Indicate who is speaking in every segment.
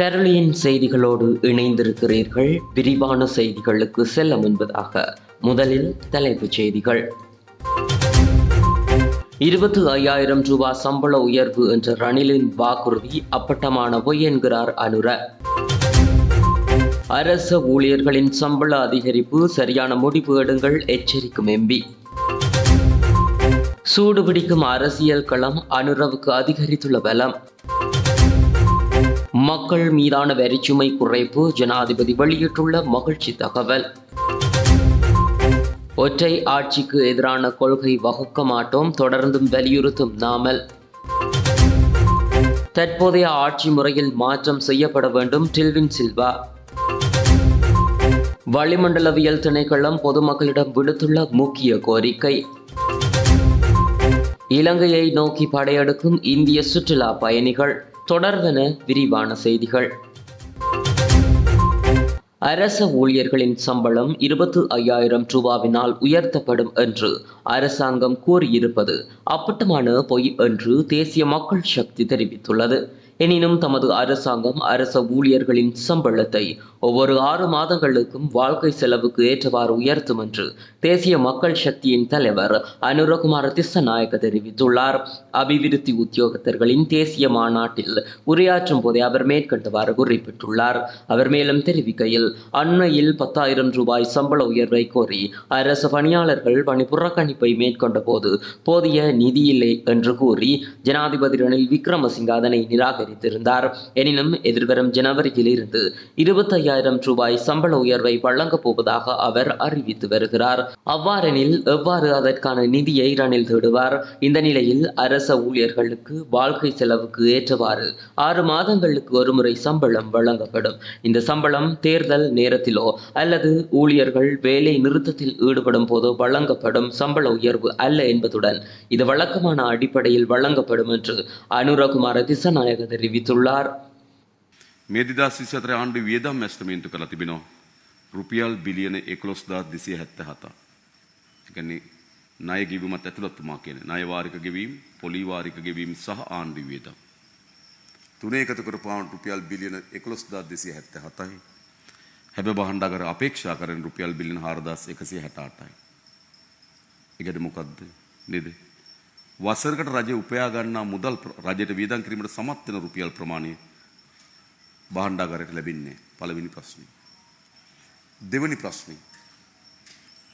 Speaker 1: கரளியின் செய்திகளோடு இணைந்திருக்கிறீர்கள். விரிவான செய்திகளுக்கு செல்ல முன்பதாக முதலில் தலைப்புச் செய்திகள். இருபத்தி ஐயாயிரம் ரூபாய் சம்பள உயர்வு என்ற ரணிலின் வாக்குறுதி அப்பட்டமான பொய் என்கிறார் அனுர. அரச ஊழியர்களின் சம்பள அதிகரிப்பு சரியான முடிவு எடுங்கள் எச்சரிக்கும் எம்பி சூடுபிடிக்கும் அரசியல் களம் அனுரவுக்கு அதிகரித்துள்ள பலம். மக்கள் மீதான வரிச்சுமை குறைப்பு ஜனாதிபதி வெளியிட்டுள்ள மகிழ்ச்சி தகவல். ஒற்றை ஆட்சிக்கு எதிரான கொள்கை வகுக்க மாட்டோம் தொடர்ந்தும் வலியுறுத்தும் நாமல். தற்போதைய ஆட்சி முறையில் மாற்றம் செய்யப்பட வேண்டும் டில்வின் சில்வா. வளிமண்டலவியல் திணைக்களம் பொதுமக்களிடம் விடுத்துள்ள முக்கிய கோரிக்கை. இலங்கையை நோக்கி படையெடுக்கும் இந்திய சுற்றுலா பயணிகள். தொடர்வன விரிவான செய்திகள். அரச ஊழியர்களின் சம்பளம் இருபத்து ஐயாயிரம் ரூபாவினால் உயர்த்தப்படும் என்று அரசாங்கம் கூறியிருப்பது அப்பட்டமான பொய் என்று தேசிய மக்கள் சக்தி தெரிவித்துள்ளது. எனினும் தமது அரசாங்கம் அரச ஊழியர்களின் சம்பளத்தை ஒவ்வொரு ஆறு மாதங்களுக்கும் வாழ்க்கை செலவுக்கு ஏற்றவாறு உயர்த்தும் என்று தேசிய மக்கள் சக்தியின் தலைவர் அனுரகுமார திசநாயக்க தெரிவித்துள்ளார். அபிவிருத்தி உத்தியோகத்தர்களின் தேசிய மாநாட்டில் உரையாற்றும் போதே அவர் மேற்கண்டவாறு குறிப்பிட்டுள்ளார். அவர் மேலும் தெரிவிக்கையில் அண்மையில் பத்தாயிரம் ரூபாய் சம்பள உயர்வை கோரி அரசு பணியாளர்கள் பணி புறக்கணிப்பை மேற்கொண்ட போது போதிய நிதி இல்லை என்று கூறி ஜனாதிபதி ரணில் விக்ரமசிங்க அதனை நிராகரித்திருந்தார். எனினும் எதிர்வரும் ஜனவரியில் இருந்து இருபத்தி ஐயாயிரம் ரூபாய் சம்பள உயர்வை வழங்கப் போவதாக அவர் அறிவித்து வருகிறார். அவ்வாறெனில் எவ்வாறு அதற்கான நிதியை ரணில் தேடுவார்? இந்த நிலையில் அரச ஊழியர்களுக்கு வாழ்க்கை செலவுக்கு ஏற்றவாறு ஆறு மாதங்களுக்கு ஒருமுறை சம்பளம் வழங்கப்படும். இந்த சம்பளம் தேர்தல் நேரத்திலோ அல்லது ஊழியர்கள் வேலை நிறுத்தத்தில் ஈடுபடும் போது வழங்கப்படும் சம்பள உயர்வு அல்ல என்பதுடன் இது வழக்கமான அடிப்படையில் வழங்கப்படும் என்று அனுரகுமார திசநாயக தெரிவித்துள்ளார்.
Speaker 2: මේ දිදා සිසතර ආණ්ඩු වියදම් ඇස්තමේන්තු කළ තිබෙනවා. රුපියල් බිලියන එකොළොස්දා දෙසිය හැත්ත හතා. එකන්නේ ණය ගෙවීමත් ඇතුළත්තුමා කියන ණයවාරික ගෙවීම් පොලිවාරික ගෙවීම් සහ ආණ්ඩු වියදම්. තුනේ එකතු කරපාවන් රුපියල් බිලියන එකොළොස්දා දෙසිය හැත්ත හතයි. හැබ බහන්ඩාකර අපේක්ෂා කරන රුපියල් බිලියන හාරදස් එකසිය හැටාටයි. එකට මොකක්ද නේද. වසරකට රජ උපයා ගන්නා මුදල් ප්‍ර- රජයට වියදම් කිරීමට සමත් වෙන රුපියල් ප්‍රමාණය බාණ්ඩාගරයට ලැබෙන්නේ පළවෙනි ප්‍රශ්නය. දෙවනි ප්‍රශ්නය.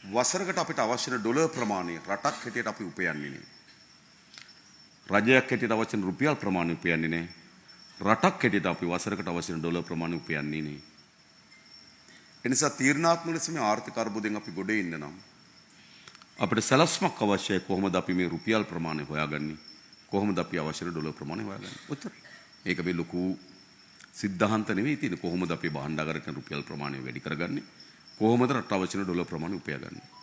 Speaker 2: වසරකට අපිට අවශ්‍යන ඩොල ප්‍රමාණය රටක් හැටියට අපි උපයන්නේ නෑ. රජයක් හැටියට අවශ්‍යන රුපියල් ප්‍රමාණය උපයන්නේ නෑ. රටක් හැටියට අපි වසරකට අවශ්‍යන ඩොල ප්‍රමාණය උපයන්නේ නෑ. එනිසා තීරණාත්මක ලෙස මේ ආර්ථික අර්බුදයෙන් අපි ගොඩ එන්න නම් අපිට සැලස්මක් අවශ්‍යයි කොහොමද අපි මේ රුපියල් ප්‍රමාණය හොයාගන්නේ කොහොමද අපි අවශ්‍ය ඩොලර් ප්‍රමාණය හොයාගන්නේ ඔච්චරයි. ඒක මේ ලොකු සිද්ධාන්ත නෙවෙයි තියෙන්නේ. කොහොමද අපි භාණ්ඩාගාරයට රුපියල් ප්‍රමාණය වැඩි කරගන්නේ? කොහොමද රට අවශ්‍ය ඩොලර් ප්‍රමාණය උපයාගන්නේ?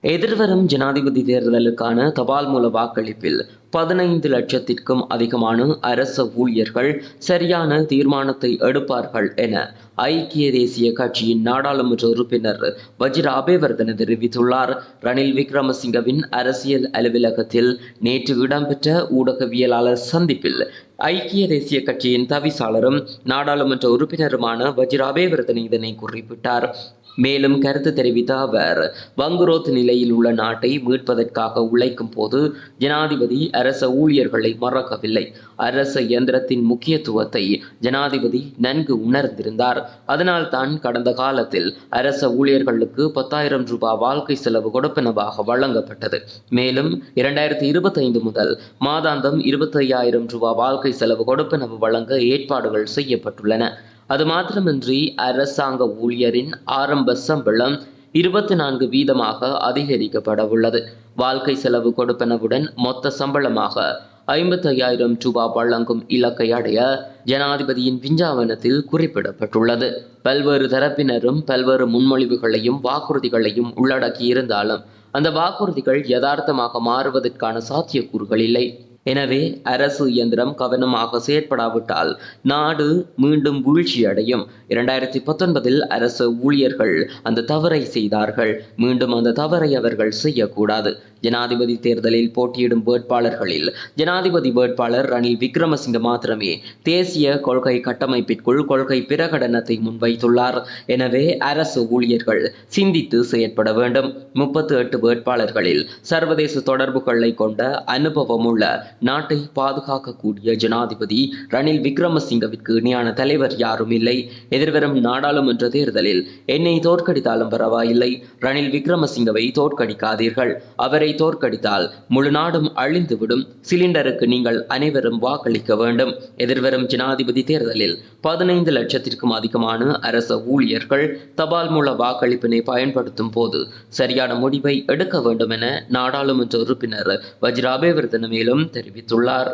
Speaker 1: எதிர்வரும் ஜனாதிபதி தேர்தலுக்கான தபால் மூல வாக்களிப்பில் பதினைந்து லட்சத்திற்கும் அதிகமான அரச ஊழியர்கள் சரியான தீர்மானத்தை எடுப்பார்கள் என ஐக்கிய தேசிய கட்சியின் நாடாளுமன்ற உறுப்பினர் வஜிர அபேவர்தன தெரிவித்துள்ளார். ரணில் விக்ரமசிங்கவின் அரசியல் அலுவலகத்தில் நேற்று இடம்பெற்ற ஊடகவியலாளர் சந்திப்பில் ஐக்கிய தேசிய கட்சியின் தவிசாளரும் நாடாளுமன்ற உறுப்பினருமான வஜிர அபேவர்தன இதனை குறிப்பிட்டார். மேலும் கருத்து தெரிவித்த அவர் வங்குரோத் நிலையில் உள்ள நாட்டை மீட்பதற்காக உழைக்கும் போது ஜனாதிபதி அரச ஊழியர்களை மறக்கவில்லை. அரச இயந்திரத்தின் முக்கியத்துவத்தை ஜனாதிபதி நன்கு உணர்ந்திருந்தார். அதனால்தான் கடந்த காலத்தில் அரச ஊழியர்களுக்கு பத்தாயிரம் ரூபாய் வாழ்க்கை செலவு கொடுப்பனவாக வழங்கப்பட்டது. மேலும் இரண்டாயிரத்தி இருபத்தைந்து முதல் மாதாந்தம் இருபத்தையாயிரம் ரூபாய் வாழ்க்கை செலவு கொடுப்பனவு வழங்க ஏற்பாடுகள் செய்யப்பட்டுள்ளன. அது மாத்திரமின்றி அரசாங்க ஊழியரின் ஆரம்ப சம்பளம் இருபத்தி நான்கு வீதமாக அதிகரிக்கப்பட உள்ளது வாழ்க்கை செலவு கொடுப்பனவுடன் மொத்த சம்பளமாக ஐம்பத்தையாயிரம் ரூபாய் வழங்கும் இலக்கை அடைய ஜனாதிபதியின் விஞ்ஞாபனத்தில் குறிப்பிடப்பட்டுள்ளது. பல்வேறு தரப்பினரும் பல்வேறு முன்மொழிவுகளையும் வாக்குறுதிகளையும் உள்ளடக்கி இருந்தாலும் அந்த வாக்குறுதிகள் யதார்த்தமாக மாறுவதற்கான சாத்தியக்கூறுகள் இல்லை. எனவே அரசு இயந்திரம் கவனமாக செயற்படாவிட்டால் நாடு மீண்டும் வீழ்ச்சியடையும். இரண்டாயிரத்தி பத்தொன்பதில் அரசு ஊழியர்கள் அந்த தவறை செய்தார்கள். மீண்டும் அந்த தவறை அவர்கள் செய்யக்கூடாது. ஜனாதிபதி தேர்தலில் போட்டியிடும் வேட்பாளர்களில் ஜனாதிபதி வேட்பாளர் ரணில் விக்ரமசிங்க மாத்திரமே தேசிய கொள்கை கட்டமைப்பிற்குள் கொள்கை பிரகடனத்தை முன்வைத்துள்ளார். எனவே அரசு ஊழியர்கள் சிந்தித்து செயற்பட வேண்டும். முப்பத்து எட்டு வேட்பாளர்களில் சர்வதேச தொடர்புகளை கொண்ட அனுபவமுள்ள நாட்டை பாதுகாக்கக்கூடிய ஜனாதிபதி ரணில் விக்ரமசிங்கவிற்கு இணையான தலைவர் யாரும் இல்லை. எதிர்வரும் நாடாளுமன்ற தேர்தலில் என்னை தோற்கடித்தாலும் பரவாயில்லை. ரணில் விக்ரமசிங்கவை தோற்கடிக்காதீர்கள். அவரை தோற்கடித்தால் முழு நாடும் அழிந்துவிடும். சிலிண்டருக்கு நீங்கள் அனைவரும் வாக்களிக்க வேண்டும். எதிர்வரும் ஜனாதிபதி தேர்தலில் பதினைந்து லட்சத்திற்கும் அதிகமான அரச ஊழியர்கள் தபால் மூல வாக்களிப்பினை பயன்படுத்தும் போது சரியான முடிவை எடுக்க வேண்டும் என நாடாளுமன்ற உறுப்பினர் வஜ்ராபேவர்தன மேலும் தெரிவித்தார். தெரிவித்துள்ளார்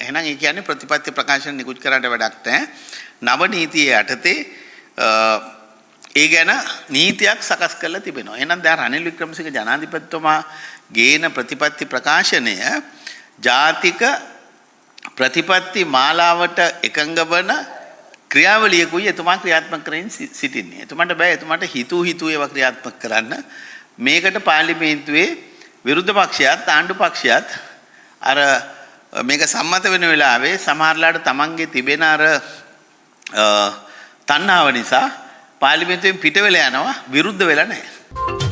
Speaker 3: එහෙනම් ඒ කියන්නේ ප්‍රතිපත්ති ප්‍රකාශන නිකුත් කරන්න වැඩක් නැහැ. නව නීතිය යටතේ අ, ඒ ගැන නීතියක් සකස් කරලා තිබෙනවා. එහෙනම් දැන් රනිල් වික්‍රමසිංහ ජනාධිපතිතුමා ගේන ප්‍රතිපත්ති ප්‍රකාශනය ජාතික ප්‍රතිපත්ති මාලාවට එකඟ වන ක්‍රියාවලියකුයි එතුමා ක්‍රියාත්මක කරමින් සි- සිටින්නේ. එතුමාට බෑ එතුමාට හිතූ හිතූ ඒවා ක්‍රියාත්මක කරන්න. මේකට පාර්ලිමේන්තුවේ විරුද්ධ පක්ෂයත් ආණ්ඩු පක්ෂයත් අර මේක සම්මත වෙන වෙලාවේ සමහරලාට තමන්ගේ තිබෙන අර අ, තණ්හාව නිසා පාර්ලිමේන්තුවෙන් පිට වෙලා යනවා විරුද්ධ වෙලා නැහැ.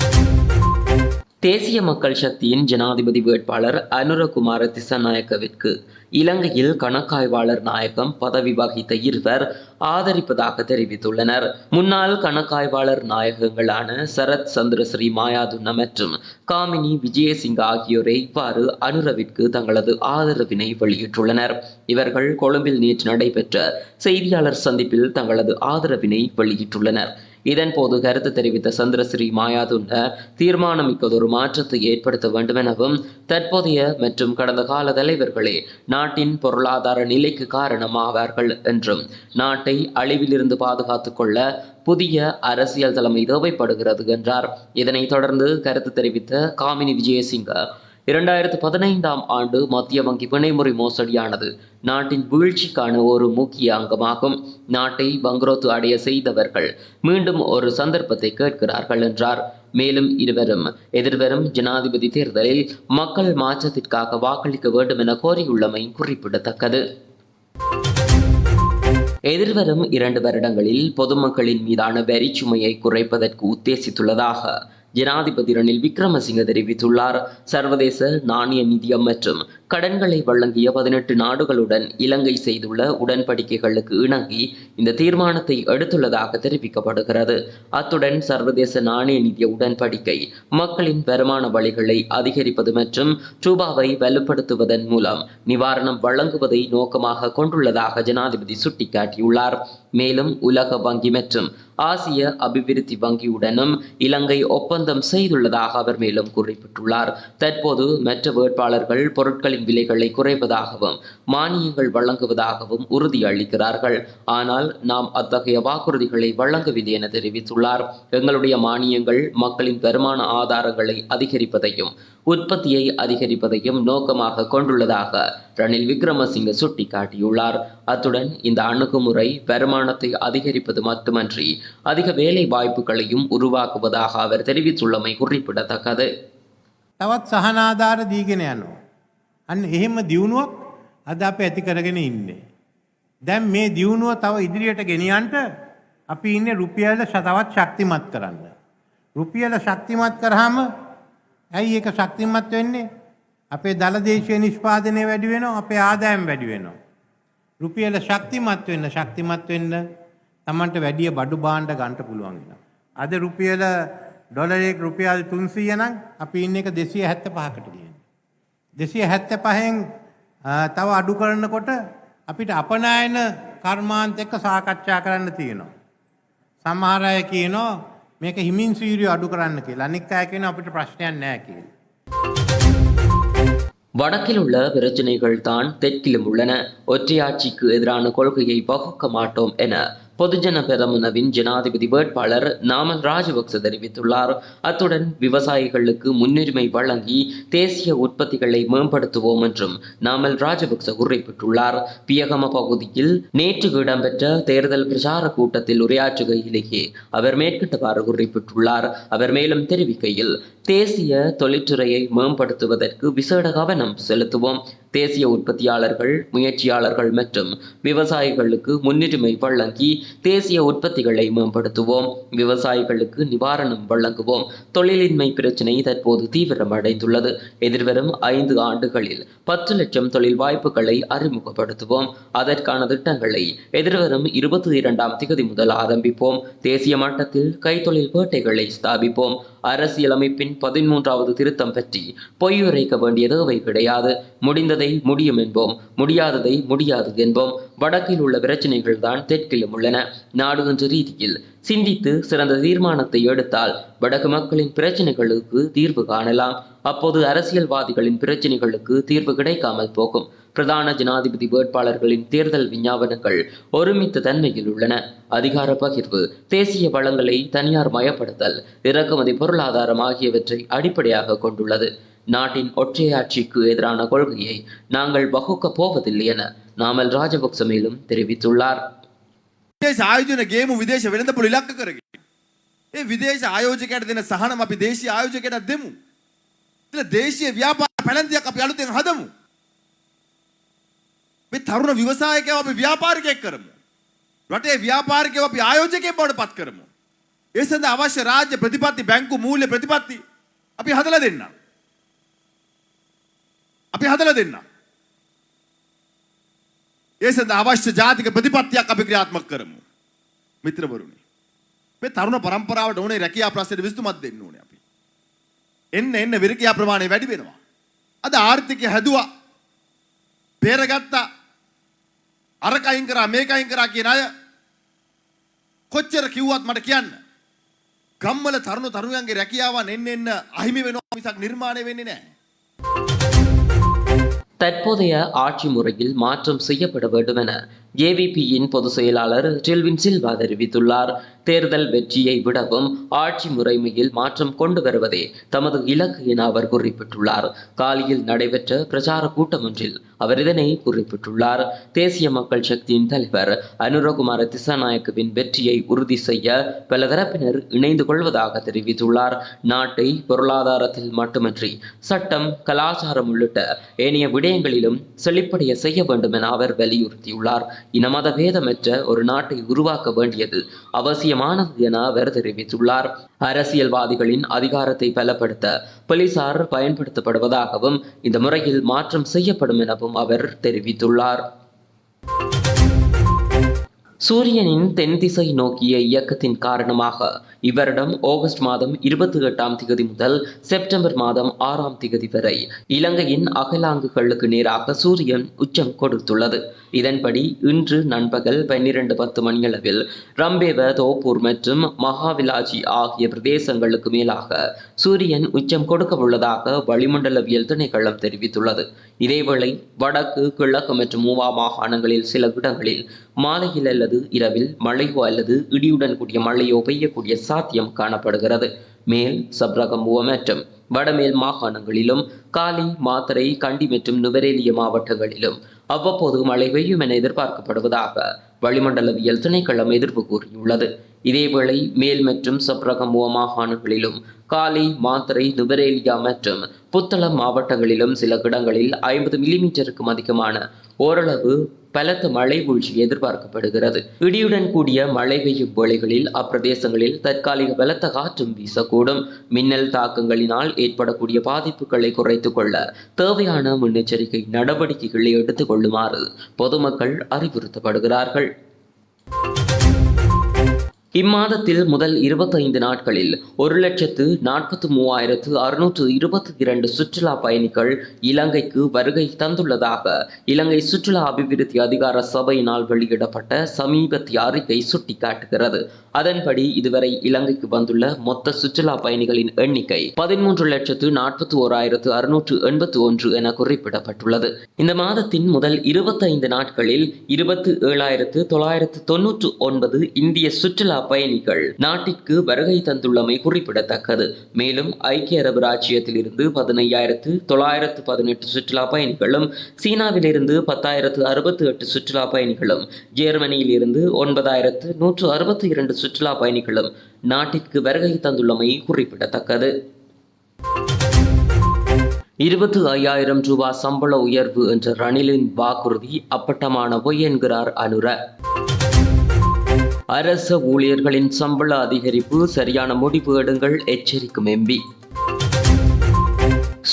Speaker 1: தேசிய மக்கள் சக்தியின் ஜனாதிபதி வேட்பாளர் அனுரகுமார திசநாயக்கவிற்கு இலங்கையில் கணக்காய்வாளர் நாயகம் பதவி வகித்த இருவர் ஆதரிப்பதாக தெரிவித்துள்ளனர். முன்னாள் கணக்காய்வாளர் நாயகங்களான சரத் சந்திரஸ்ரீ மாயாதுன்ன மற்றும் காமினி விஜயசிங்க ஆகியோரை இவ்வாறு அனுரவிற்கு தங்களது ஆதரவினை வெளியிட்டுள்ளனர். இவர்கள் கொழும்பில் நேற்று நடைபெற்ற செய்தியாளர் சந்திப்பில் தங்களது ஆதரவினை வெளியிட்டுள்ளனர். இதன்போது கருத்து தெரிவித்த சந்திரஸ்ரீ மாயாதுண்ட தீர்மானமிக்கதொரு மாற்றத்தை ஏற்படுத்த வேண்டும் எனவும் தற்போதைய மற்றும் கடந்த கால தலைவர்களே நாட்டின் பொருளாதார நிலைக்கு காரணமாவார்கள் என்றும் நாட்டை அழிவிலிருந்து பாதுகாத்துக் கொள்ள புதிய அரசியல் தலைமை தேவைப்படுகிறது என்றார். இதனைத் தொடர்ந்து கருத்து தெரிவித்த காமினி விஜயசிங்க இரண்டாயிரத்து பதினைந்தாம் ஆண்டு மத்திய வங்கி பிணைமுறை மோசடியானது நாட்டின் வீழ்ச்சிக்கான ஒரு முக்கிய அங்கமாகும். நாட்டை பங்குரோத்து அடைய செய்தவர்கள் மீண்டும் ஒரு சந்தர்ப்பத்தை கேட்கிறார்கள் என்றார். மேலும் இருவரும் எதிர்வரும் ஜனாதிபதி தேர்தலில் மக்கள் மாற்றத்திற்காக வாக்களிக்க வேண்டும் என கோரியுள்ளமை குறிப்பிடத்தக்கது. எதிர்வரும் இரண்டு வருடங்களில் பொதுமக்களின் மீதான வரி சுமையை குறைப்பதற்கு உத்தேசித்துள்ளதாக ஜனாதிபதி ரணில் விக்ரமசிங்க தெரிவித்துள்ளார். சர்வதேச நாணய நிதியம் மற்றும் கடன்களை வழங்கிய பதினெட்டு நாடுகளுடன் இலங்கை செய்துள்ள உடன்படிக்கைகளுக்கு இணங்கி இந்த தீர்மானத்தை எடுத்துள்ளதாக தெரிவிக்கப்படுகிறது. அத்துடன் சர்வதேச நாணய நிதிய உடன்படிக்கை மக்களின் வருமான வழிகளை அதிகரிப்பது மற்றும் ரூபாவை வலுப்படுத்துவதன் மூலம் நிவாரணம் வழங்குவதை நோக்கமாக கொண்டுள்ளதாக ஜனாதிபதி சுட்டிக்காட்டியுள்ளார். மேலும் உலக வங்கி மற்றும் ஆசிய அபிவிருத்தி வங்கியுடனும் இலங்கை ஒப்பந்தம் செய்துள்ளதாக அவர் மேலும் குறிப்பிட்டுள்ளார். தற்போது மற்ற வேட்பாளர்கள் பொருட்களின் விலைகளை குறைப்பதாகவும் மானியங்கள் வழங்குவதாகவும் உறுதியளிக்கிறார்கள் ஆனால் நாம் அத்தகைய வாக்குறுதிகளை வழங்கவில்லை என தெரிவித்துள்ளார் எங்களுடைய மானியங்கள் மக்களின் வருமான ஆதாரங்களை அதிகரிப்பதையும் உற்பத்தியை அதிகரிப்பதையும் நோக்கமாக கொண்டுள்ளதாக ரணில் விக்ரமசிங்க சுட்டிக்காட்டியுள்ளார் அத்துடன் இந்த அணுகுமுறை வருமானத்தை அதிகரிப்பது மட்டுமன்றி அதிக வேலை வாய்ப்புகளையும் உருவாக்குவதாக அவர் தெரிவித்துள்ளமை குறிப்பிடத்தக்கது
Speaker 4: තවත් සහනාධාර දීගෙන යනවා. අන්න එහෙම දියුණුවක් අද අප ඇති කරගෙන ඉන්නේ. දැන් මේ දියුණුව තව ඉදිරියට ගෙනියන්ට අපි ඉන්න රුපියල ශතවත් ශක්තිමත් කරන්න. රුපියල ශක්තිමත් කරහම ඇයි ඒක ශක්තිමත් වෙන්නේ අපේ දළදේශය නිෂ්පාදනය වැඩි වෙනවා අපේ ආදායම් වැඩි වෙනවා. රුපියල ශක්තිමත් වෙන්න ශක්තිමත් වෙන්න තමන්ට වැඩිය බඩු බාණ්ඩ ගන්ට පුළුවන්ගෙන. අද රුපියල ඩොලරෙක් රුපියල් තුන්සීය නම් අපි ඉන්න එක දෙසිය හැත්ත පහකට කියන. දෙසිය හැත්ත පහෙන් තව අඩු කරනකොට අපිට අපනායන කර්මාන්ත එක්ක සාකච්ඡා කරන්න තියෙනවා. සමහර අය කියනවා මේක හිමින් සීරිය අඩු කරන්න කියලා අනික් අය කියන අපිට ප්‍රශ්නයක් නෑ කියලා.
Speaker 1: வடக்கில் உள்ள பிரச்சனைகள் தான் தெற்கிலும் உள்ளன ஒற்றையாட்சிக்கு எதிரான கொள்கையை வகுக்க மாட்டோம் என பொதுஜன பெரமுனவின் ஜனாதிபதி வேட்பாளர் நாமல் ராஜபக்ச தெரிவித்துள்ளார். அத்துடன் விவசாயிகளுக்கு முன்னுரிமை வழங்கி தேசிய உற்பத்திகளை மேம்படுத்துவோம் என்றும் நாமல் ராஜபக்ச குறிப்பிட்டுள்ளார் பியகம பகுதியில் நேற்று இடம்பெற்ற தேர்தல் பிரச்சார கூட்டத்தில் உரையாற்றுகையிலேயே அவர் மேற்கண்டவாறு குறிப்பிட்டுள்ளார் அவர் மேலும் தெரிவிக்கையில் தேசிய தொழிற்துறையை மேம்படுத்துவதற்கு விசேட கவனம் செலுத்துவோம். தேசிய உற்பத்தியாளர்கள் முயற்சியாளர்கள் மற்றும் விவசாயிகளுக்கு முன்னுரிமை வழங்கி தேசிய உற்பத்திகளை மேம்படுத்துவோம். விவசாயிகளுக்கு நிவாரணம் வழங்குவோம். தொழிலின்மை பிரச்சினை தற்போது தீவிரமடைந்துள்ளது. எதிர்வரும் ஐந்து ஆண்டுகளில் பத்து லட்சம் தொழில் வாய்ப்புகளை அறிமுகப்படுத்துவோம். அதற்கான திட்டங்களை எதிர்வரும் இருபத்தி இரண்டாம் திகதி முதல் ஆரம்பிப்போம். தேசிய மட்டத்தில் கைத்தொழில் பேட்டைகளை ஸ்தாபிப்போம். அரசியலமைப்பின் பதிமூன்றாவது திருத்தம் பற்றி பொய்யுரைக்க வேண்டிய தேவை கிடையாது. முடிந்ததை முடியும் என்போம் முடியாததை முடியாது என்போம். வடக்கில் உள்ள பிரச்சனைகள் தான் தெற்கிலும் உள்ளன. நாடு என்ற ரீதியில் சிந்தித்து சிறந்த தீர்மானத்தை எடுத்தால் வடக்கு மக்களின் பிரச்சனைகளுக்கு தீர்வு காணலாம். அப்போது அரசியல்வாதிகளின் பிரச்சனைகளுக்கு தீர்வு கிடைக்காமல் போகும். பிரதான ஜனாதிபதி வேட்பாளர்களின் தேர்தல் விஞ்ஞாபனங்கள் ஒருமித்த தன்மையில் உள்ளன. அதிகார பகிர்வு தேசிய வளங்களை தனியார் மயப்படுத்தல் இறக்குமதி பொருளாதாரம் ஆகியவற்றை அடிப்படையாக கொண்டுள்ளது. நாட்டின் ஒற்றையாட்சிக்கு எதிரான கொள்கையை நாங்கள் வகுக்கப் போவதில்லை என நாமல் ராஜபக்ச மேலும் தெரிவித்துள்ளார்
Speaker 5: විදේශ ආයෝජන ගේම විදේශ වෙළඳපොළ ඉලක්ක කරගෙන. ඒ විදේශ ආයෝජකයට දෙන සහනම අපි දේශීය ආයෝජකයට දෙමු. එතන දේශීය ව්‍යාපාර පැලැන්තියක් අපි අලුතෙන් හදමු. මේ තරුණ ව්‍යවසායකයව අපි ව්‍යාපාරිකයෙක් කරමු. රටේ ව්‍යාපාරිකයව අපි ආයෝජකයෙක් බවට පත් කරමු. ඒ සඳහා අවශ්‍ය රාජ්‍ය ප්‍රතිපත්ති බැංකු මූල්‍ය ප්‍රතිපත්ති අපි හදලා දෙන්නම්. අපි හදලා දෙන්නම්. ඒ සඳහා අවශ්‍ය ජාතික ප්‍රතිපත්තියක් අපි ක්‍රියාත්මක කරමු. මිත්‍රවරුනි. මේ තරුණ පරම්පරාවට ඕනේ රැකියා ප්‍රශ්නෙට විසඳුමක් දෙන්න ඕනේ අපි. එන්න එන්න විරකියා ප්‍රමාණය වැඩි වෙනවා. අද ආර්ථිකය හැදුවා. බේරගත්තා. අරක අයින් කරා මේක අයින් කරා කියන අය කොච්චර කිව්වත් මට කියන්න. ගම්වල තරුණ තරුණයන්ගේ රැකියාවන් එන්න එන්න අහිමි වෙනවා මිසක් නිර්මාණය වෙන්නේ නැහැ.
Speaker 1: தற்போதைய ஆட்சி முறையில் மாற்றம் செய்யப்பட வேண்டும் என ஏவிபியின் பொதுச் செயலாளர் டெல்வின் சில்வா தெரிவித்துள்ளார். தேர்தல் வெற்றியை விடவும் ஆட்சி முறைமையில் மாற்றம் கொண்டு வருவதே தமது இலக்கு என அவர் குறிப்பிட்டுள்ளார். காலியில் நடைபெற்ற பிரச்சார கூட்டம் ஒன்றில் அவர் இதனை குறிப்பிட்டுள்ளார். தேசிய மக்கள் சக்தியின் தலைவர் அனுரகுமார திசாநாயக்கவின் வெற்றியை உறுதி செய்ய பல தரப்பினர் இணைந்து கொள்வதாக தெரிவித்துள்ளார். நாட்டை பொருளாதாரத்தில் மட்டுமின்றி சட்டம் கலாச்சாரம் உள்ளிட்ட ஏனைய விடயங்களிலும் செழிப்படைய செய்ய வேண்டும் என அவர் வலியுறுத்தியுள்ளார். இனமத பேதமற்ற ஒரு நாட்டை உருவாக்க வேண்டியது அவசியமானது என அவர் தெரிவித்துள்ளார். அரசியல்வாதிகளின் அதிகாரத்தை பலப்படுத்த போலீசார் பயன்படுத்தப்படுவதாகவும் இந்த முறையில் மாற்றம் செய்யப்படும் எனவும் அவர் தெரிவித்துள்ளார். சூரியனின் தென் திசை நோக்கிய இயக்கத்தின் காரணமாக இவ்வருடம் ஆகஸ்ட் மாதம் இருபத்தி எட்டாம் திகதி முதல் செப்டம்பர் மாதம் ஆறாம் திகதி வரை இலங்கையின் அகலாங்குகளுக்கு நேராக சூரியன் உச்சம் கொடுத்துள்ளது. இதன்படி இன்று நண்பகல் பன்னிரண்டு பத்து மணியளவில் ரம்பேவ தோப்பூர் மற்றும் மகாவிலாஜி ஆகிய பிரதேசங்களுக்கு மேலாக சூரியன் உச்சம் கொடுக்க உள்ளதாக வளிமண்டலவியல் திணைக்களம் தெரிவித்துள்ளது. இதேவேளை வடக்கு கிழக்கு மற்றும் மூவா மாகாணங்களில் சில இடங்களில் மாலையில் அல்லது இரவில் மழையோ அல்லது இடியுடன் கூடிய மழையோ பெய்யக்கூடிய சாத்தியம் காணப்படுகிறது. மேல் சப்ரகம்புவ மற்றும் வடமேல் மாகாணங்களிலும் காலி மாத்தரை கண்டி மற்றும் நுவரேலிய மாவட்டங்களிலும் அவ்வப்போது மழை பெய்யும் என எதிர்பார்க்கப்படுவதாக வளிமண்டலவியல் திணைக்களம் எதிர்ப்பு கூறியுள்ளது. இதேவேளை மேல் மற்றும் சப்ரகமுவ மாகாணங்களிலும் காலி மாத்தரை நுவரேலியா மற்றும் புத்தளம் மாவட்டங்களிலும் சில இடங்களில் ஐம்பது மில்லிமீட்டருக்கும் அதிகமான ஓரளவு பலத்த மழை வீழ்ச்சி எதிர்பார்க்கப்படுகிறது. இடியுடன் கூடிய மழை பெய்யும் வேளைகளில் அப்பிரதேசங்களில் தற்காலிக பலத்த காற்றும் வீசக்கூடும். மின்னல் தாக்கங்களினால் ஏற்படக்கூடிய பாதிப்புகளை குறைத்துக் கொள்ள தேவையான முன்னெச்சரிக்கை நடவடிக்கைகளை எடுத்துக் கொள்ளுமாறு பொதுமக்கள் அறிவுறுத்தப்படுகிறார்கள். இம்மாதத்தில் முதல் இருபத்தைந்து நாட்களில் ஒரு லட்சத்து நாற்பத்து மூவாயிரத்து அறுநூற்று இருபத்தி இரண்டு சுற்றுலா பயணிகள் இலங்கைக்கு வருகை தந்துள்ளதாக இலங்கை சுற்றுலா அபிவிருத்தி அதிகார சபையினால் வெளியிடப்பட்ட சமீபத்திய அறிக்கை சுட்டிக்காட்டுகிறது. அதன்படி இதுவரை இலங்கைக்கு வந்துள்ள மொத்த சுற்றுலா பயணிகளின் எண்ணிக்கை பதிமூன்று லட்சத்து நாற்பத்தி ஓராயிரத்து அறுநூற்று எண்பத்தி ஒன்று என குறிப்பிடப்பட்டுள்ளது. இந்த மாதத்தின் முதல் இருபத்தைந்து நாட்களில் இருபத்து ஏழாயிரத்து தொள்ளாயிரத்து தொன்னூற்று ஒன்பது இந்திய சுற்றுலா பயணிகள் நாட்டிற்கு வருகை தந்துள்ளமை குறிப்பிடத்தக்கது. மேலும் ஐக்கிய அரபு ராச்சியத்தில் இருந்து பதினையாயிரத்து தொள்ளாயிரத்து பதினெட்டு சுற்றுலா பயணிகளும் சீனாவிலிருந்து பத்தாயிரத்து அறுபத்தி எட்டு சுற்றுலா பயணிகளும் ஜெர்மனியில் இருந்து ஒன்பதாயிரத்து நூற்று அறுபத்தி இரண்டு சுற்றுலா பயணிகளும் நாட்டிற்கு வருகை தந்துள்ளமை குறிப்பிடத்தக்கது. இருபத்து ஐயாயிரம் ரூபாய் சம்பள உயர்வு என்ற ரணிலின் வாக்குறுதி அப்பட்டமான பொய் என்கிறார் அனுர. அரச ஊழியர்களின் சம்பள அதிகரிப்பு சரியான முடிவு எடுங்கள் எச்சரிக்கும் எம்பி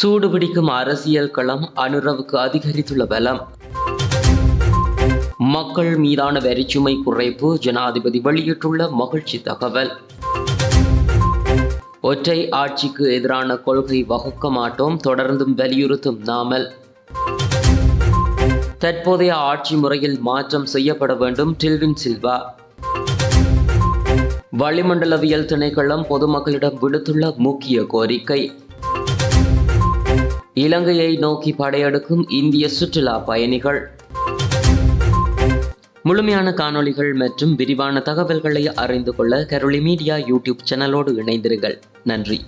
Speaker 1: சூடுபிடிக்கும் அரசியல் களம் அனுரவுக்கு அதிகரித்துள்ள பலம். மக்கள் மீதான வரிச்சுமை குறைப்பு ஜனாதிபதி வெளியிட்டுள்ள மகிழ்ச்சி தகவல். ஒற்றை ஆட்சிக்கு எதிரான கொள்கை வகுக்க மாட்டோம் தொடர்ந்தும் வலியுறுத்தும் நாமல். தற்போதைய ஆட்சி முறையில் மாற்றம் செய்யப்பட வேண்டும் டில்வின் சில்வா. வளிமண்டலவியல் திணைக்களம் பொதுமக்களிடம் விடுத்துள்ள முக்கிய கோரிக்கை. இலங்கையை நோக்கி படையெடுக்கும் இந்திய சுற்றுலா பயணிகள். முழுமையான காணொளிகள் மற்றும் விரிவான தகவல்களை அறிந்து கொள்ள கரோலி மீடியா யூடியூப் சேனலோடு இணைந்திருங்கள். நன்றி.